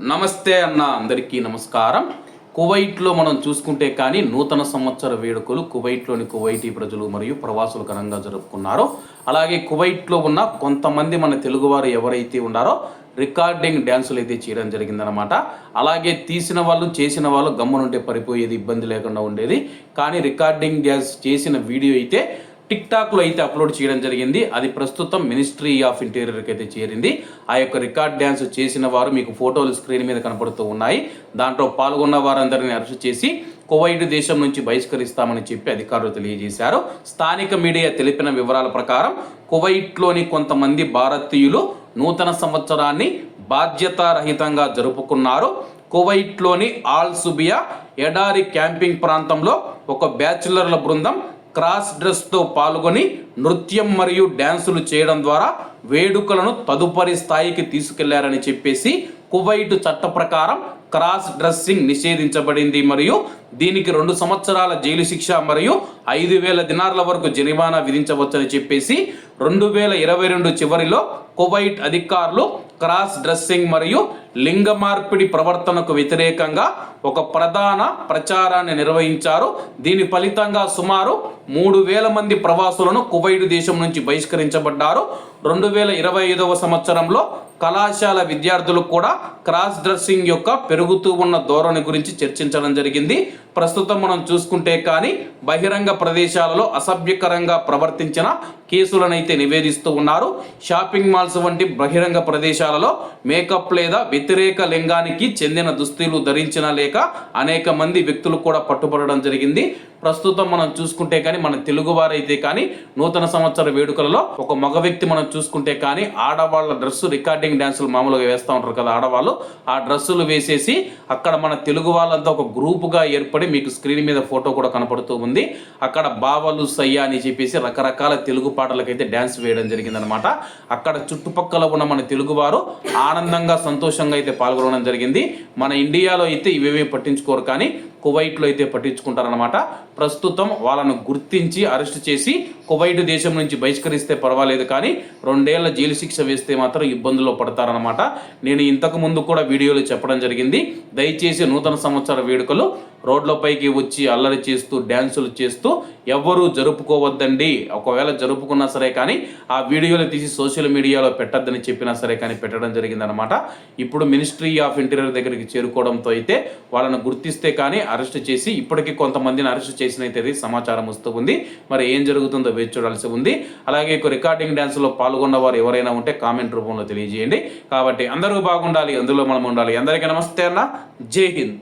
నమస్తే అన్న అందరికీ నమస్కారం. కువైట్లో మనం చూసుకుంటే కానీ నూతన సంవత్సర వేడుకలు కువైట్లోని కువైటీ ప్రజలు మరియు ప్రవాసులు ఘనంగా జరుపుకున్నారు. అలాగే కువైట్లో ఉన్న కొంతమంది మన తెలుగువారు ఎవరైతే ఉన్నారో రికార్డింగ్ డ్యాన్సులు అయితే చేయడం జరిగిందనమాట అలాగే తీసిన వాళ్ళు చేసిన వాళ్ళు గమ్మునుంటే పడిపోయేది ఇబ్బంది లేకుండా ఉండేది. కానీ రికార్డింగ్ డ్యాన్స్ చేసిన వీడియో అయితే టిక్ టాక్లో అయితే అప్లోడ్ చేయడం జరిగింది. అది ప్రస్తుతం మినిస్ట్రీ ఆఫ్ ఇంటీరియర్కి అయితే చేరింది. ఆ యొక్క రికార్డ్ డ్యాన్స్ చేసిన వారు మీకు ఫోటోలు స్క్రీన్ మీద కనపడుతూ ఉన్నాయి. దాంట్లో పాల్గొన్న వారందరిని అరెస్ట్ చేసి కువైట్ దేశం నుంచి బహిష్కరిస్తామని చెప్పి అధికారులు తెలియజేశారు. స్థానిక మీడియా తెలిపిన వివరాల ప్రకారం కువైట్లోని కొంతమంది భారతీయులు నూతన సంవత్సరాన్ని బాధ్యతారహితంగా జరుపుకున్నారు. కువైట్లోని ఆల్ సుబియా ఎడారి క్యాంపింగ్ ప్రాంతంలో ఒక బ్యాచులర్ల బృందం క్రాస్ డ్రెస్తో పాల్గొని నృత్యం మరియు డ్యాన్సులు చేయడం ద్వారా వేడుకలను తదుపరి స్థాయికి తీసుకెళ్ళారని చెప్పేసి కువైట్ చట్ట ప్రకారం క్రాస్ డ్రెస్సింగ్ నిషేధించబడింది మరియు దీనికి రెండు సంవత్సరాల జైలు శిక్ష మరియు ఐదు వేల దినార్ల వరకు జరిమానా విధించవచ్చని చెప్పేసి రెండు వేల ఇరవై రెండు చివరిలో కువైట్ అధికారులు క్రాస్ డ్రెస్సింగ్ మరియు లింగ మార్పిడి ప్రవర్తనకు వ్యతిరేకంగా ఒక ప్రధాన ప్రచారాన్ని నిర్వహించారు. దీని ఫలితంగా సుమారు మూడు వేల మంది ప్రవాసులను కువైడు దేశం నుంచి బహిష్కరించబడ్డారు. రెండు వేల ఇరవై ఐదవ సంవత్సరంలో కళాశాల విద్యార్థులు కూడా క్రాస్ డ్రెస్సింగ్ యొక్క పెరుగుతూ ఉన్న ధోరణి గురించి చర్చించడం జరిగింది. ప్రస్తుతం మనం చూసుకుంటే కానీ బహిరంగ ప్రదేశాలలో అసభ్యకరంగా ప్రవర్తించిన కేసులనైతే నివేదిస్తూ ఉన్నారు. షాపింగ్ మాల్స్ వంటి బహిరంగ ప్రదేశాలలో మేకప్ లేదా వ్యతిరేక లింగానికి చెందిన దుస్తులు ధరించిన లేక అనేక మంది వ్యక్తులు కూడా పట్టుబడడం జరిగింది. ప్రస్తుతం మనం చూసుకుంటే కానీ మన తెలుగు వారైతే కానీ నూతన సంవత్సర వేడుకలలో ఒక మగ వ్యక్తి మనం చూసుకుంటే కానీ ఆడవాళ్ళ డ్రెస్సు రికార్డింగ్ డ్యాన్సులు మామూలుగా వేస్తూ ఉంటారు కదా ఆడవాళ్ళు. ఆ డ్రెస్సులు వేసేసి అక్కడ మన తెలుగు వాళ్ళంతా ఒక గ్రూపుగా ఏర్పడి మీకు స్క్రీన్ మీద ఫోటో కూడా కనపడుతూ ఉంది. అక్కడ బావలు సయ్య అని చెప్పేసి రకరకాల తెలుగు పాటలకైతే డ్యాన్స్ వేయడం జరిగిందనమాట అక్కడ చుట్టుపక్కల ఉన్న మన తెలుగువారు ఆనందంగా సంతోషంగా అయితే పాల్గొనడం జరిగింది. మన ఇండియాలో అయితే ఇవేమీ పట్టించుకోరు కానీ కువైట్లో అయితే పట్టించుకుంటారనమాట ప్రస్తుతం వాళ్ళను గుర్తించి అరెస్ట్ చేసి కువైట్ దేశం నుంచి బహిష్కరిస్తే పర్వాలేదు కానీ రెండేళ్ళ జైలు శిక్ష వేస్తే మాత్రం ఇబ్బందుల్లో పడతారనమాట నేను ఇంతకు ముందు కూడా వీడియోలో చెప్పడం జరిగింది. దయచేసి నూతన సంవత్సర వేడుకలు రోడ్లపైకి వచ్చి అల్లరి చేస్తూ డ్యాన్సులు చేస్తూ ఎవ్వరూ జరుపుకోవద్దండి. ఒకవేళ జరుపుకున్నా సరే కానీ ఆ వీడియోలు తీసి సోషల్ మీడియాలో పెట్టద్దని చెప్పినా సరే కానీ పెట్టడం జరిగిందనమాట ఇప్పుడు మినిస్ట్రీ ఆఫ్ ఇంటీరియర్ దగ్గరికి చేరుకోవడంతో అయితే వాళ్ళను గుర్తిస్తే కానీ అరెస్ట్ చేసి ఇప్పటికీ కొంతమందిని అరెస్ట్ చేసినైతే సమాచారం వస్తూ ఉంది. మరి ఏం జరుగుతుందో వేచి చూడాల్సి ఉంది. అలాగే రికార్డింగ్ డ్యాన్స్లో పాల్గొన్న వారు ఎవరైనా ఉంటే కామెంట్ రూపంలో తెలియజేయండి. కాబట్టి అందరూ బాగుండాలి అందులో మనం ఉండాలి. అందరికీ నమస్తే అన్న. జై హింద్.